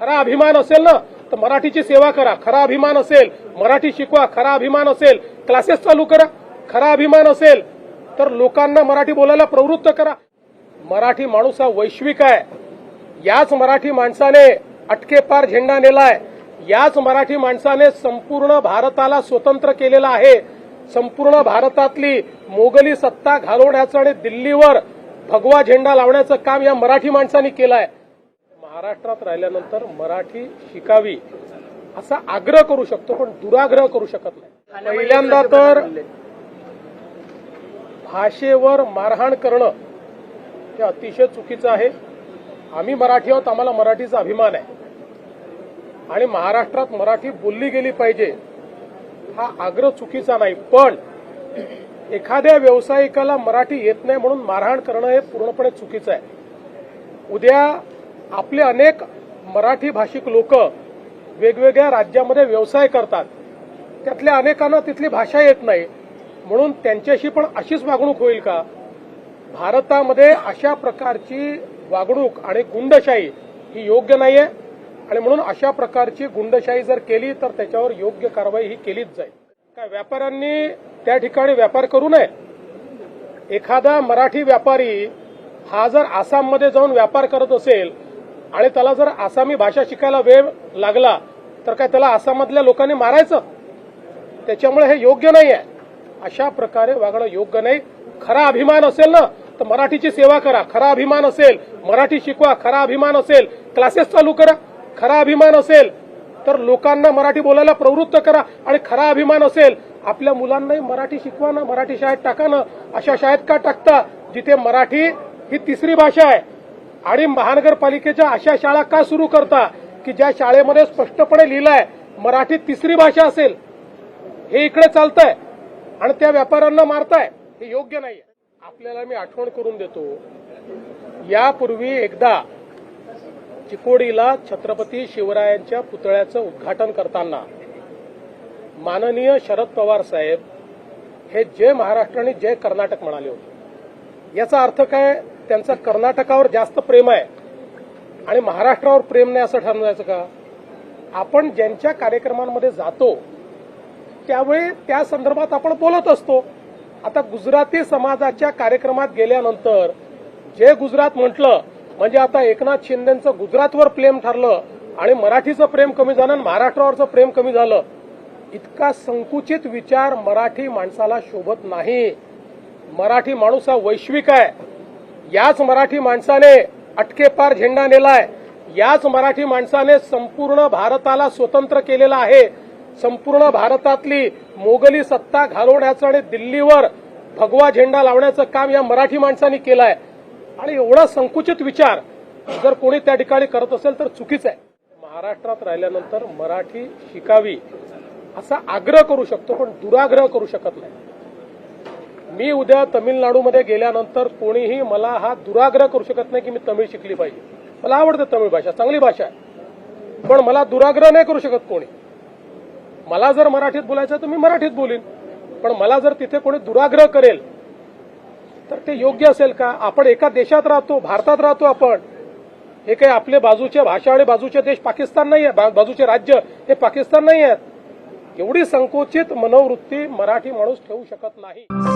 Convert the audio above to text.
खरा अभिमान असेल ना तर मराठीची सेवा करा. खरा अभिमान असेल मराठी शिकवा. खरा अभिमान असेल क्लासेस चालू करा. खरा अभिमान असेल तर लोकांना मराठी बोलायला प्रवृत्त करा. मराठी माणूस हा वैश्विक आहे. याच मराठी माणसाने अटकेपार झेंडा नेलाय. याच मराठी माणसाने संपूर्ण भारताला स्वतंत्र केलेलं आहे. संपूर्ण भारतातली मोगली सत्ता घालवण्याचं आणि दिल्लीवर भगवा झेंडा लावण्याचं काम या मराठी माणसांनी केलं आहे महाराष्ट्रात राहिल्यानंतर मराठी शिकावी असा आग्रह करू शकतो पण दुराग्रह करू शकत नाही. पहिल्यांदा तर भाषेवर मारहाण करणं हे अतिशय चुकीचं आहे. आम्ही मराठी आहोत आम्हाला मराठीचा अभिमान आहे. आणि महाराष्ट्रात मराठी बोलली गेली पाहिजे हा आग्रह चुकीचा नाही. पण एखाद्या व्यावसायिकाला मराठी येत नाही म्हणून मारहाण करणं हे पूर्णपणे चुकीचं आहे. उद्या आपले अनेक मराठी भाषिक लोक वेगवेगळ्या राज्यामध्ये व्यवसाय करतात. त्यातल्या अनेकांना तिथली भाषा येत नाही. म्हणून त्यांच्याशी पण अशीच वागणूक होईल का? भारतामध्ये अशा प्रकारची वागणूक आणि गुंडशाही ही योग्य नाहीये. आणि म्हणून अशा प्रकारची गुंडशाही जर केली तर त्याच्यावर योग्य कारवाई ही केलीच जाईल. काय व्यापाऱ्यांनी त्या ठिकाणी व्यापार करू नये? एखादा मराठी व्यापारी हा जर आसाममध्ये जाऊन व्यापार करत असेल आणि त्याला जर आसामी भाषा शिकायला वेळ लागला तर काय त्याला आसाममधल्या लोकांनी मारायचं? त्याच्यामुळे हे योग्य नाही आहे अशा प्रकारे वागणं योग्य नाही. खरा अभिमान असेल ना तर मराठीची सेवा करा. खरा अभिमान असेल मराठी शिकवा. खरा अभिमान असेल क्लासेस चालू करा. खरा अभिमान असेल तर लोकांना मराठी बोलायला प्रवृत्त करा. आणि खरा अभिमान असेल आपल्या मुलांनाही मराठी शिकवा ना मराठी शाळेत टाका ना. अशा शाळेत का टाकता? जिथे मराठी ही तिसरी भाषा आहे. आणि महानगरपालिकेच्या अशा शाळा का सुरू करता की ज्या शाळेमध्ये स्पष्टपणे लिहिलंय मराठी तिसरी भाषा असेल? हे इकडे चालतंय आणि त्या व्यापाऱ्यांना मारताय. हे योग्य नाही आपल्याला मी आठवण करून देतो यापूर्वी एकदा चिकोडीला छत्रपती शिवरायांच्या पुतळ्याचं उद्घाटन करताना माननीय शरद पवार साहेब हे जय महाराष्ट्र आणि जय कर्नाटक म्हणाले होते. याचा अर्थ काय? त्यांचं कर्नाटकावर जास्त प्रेम आहे. आणि महाराष्ट्रावर प्रेम नाही असं ठरवायचं का? आपण ज्यांच्या कार्यक्रमांमध्ये जातो त्यावेळी त्या संदर्भात आपण बोलत असतो. आता गुजराती समाजाच्या कार्यक्रमात गेल्यानंतर जे गुजरात म्हटलं म्हणजे आता एकनाथ शिंदेचं गुजरातवर प्रेम ठरलं आणि मराठीचं प्रेम कमी झालं आणि महाराष्ट्रावरचं प्रेम कमी झालं इतका संकुचित विचार मराठी माणसाला शोभत नाही. मराठी माणूस हा वैश्विक आहे. याच मराठी माणसाने अटकेपार झेंडा नेलाय. याच मराठी माणसाने संपूर्ण भारताला स्वतंत्र केलेलं आहे. संपूर्ण भारतातली मोगली सत्ता घालवण्याचं आणि दिल्लीवर भगवा झेंडा लावण्याचं काम या मराठी माणसांनी केलं आहे आणि एवढा संकुचित विचार जर कोणी त्या ठिकाणी करत असेल तर चुकीचं आहे. महाराष्ट्रात राहिल्यानंतर मराठी शिकावी असा आग्रह करू शकतो पण दुराग्रह करू शकत नाही. मी उद्या तमिळनाडूमध्ये गेल्यानंतर कोणीही मला हा दुराग्रह करू शकत नाही की मी तमिळ शिकली पाहिजे. मला आवडते तमिळ भाषा चांगली भाषा आहे. पण मला दुराग्रह नाही करू शकत कोणी. मला जर मराठीत बोलायचं तर मी मराठीत बोलीन. पण मला जर तिथे कोणी दुराग्रह करेल तर ते योग्य असेल का? आपण एका देशात राहतो भारतात राहतो आपण. हे काही आपले बाजूचे भाषा आणि बाजूचे देश पाकिस्तान नाही आहे. बा- बाजूचे राज्य हे पाकिस्तान नाही आहेत. एवढी संकुचित मनोवृत्ती मराठी माणूस ठेवू शकत नाही.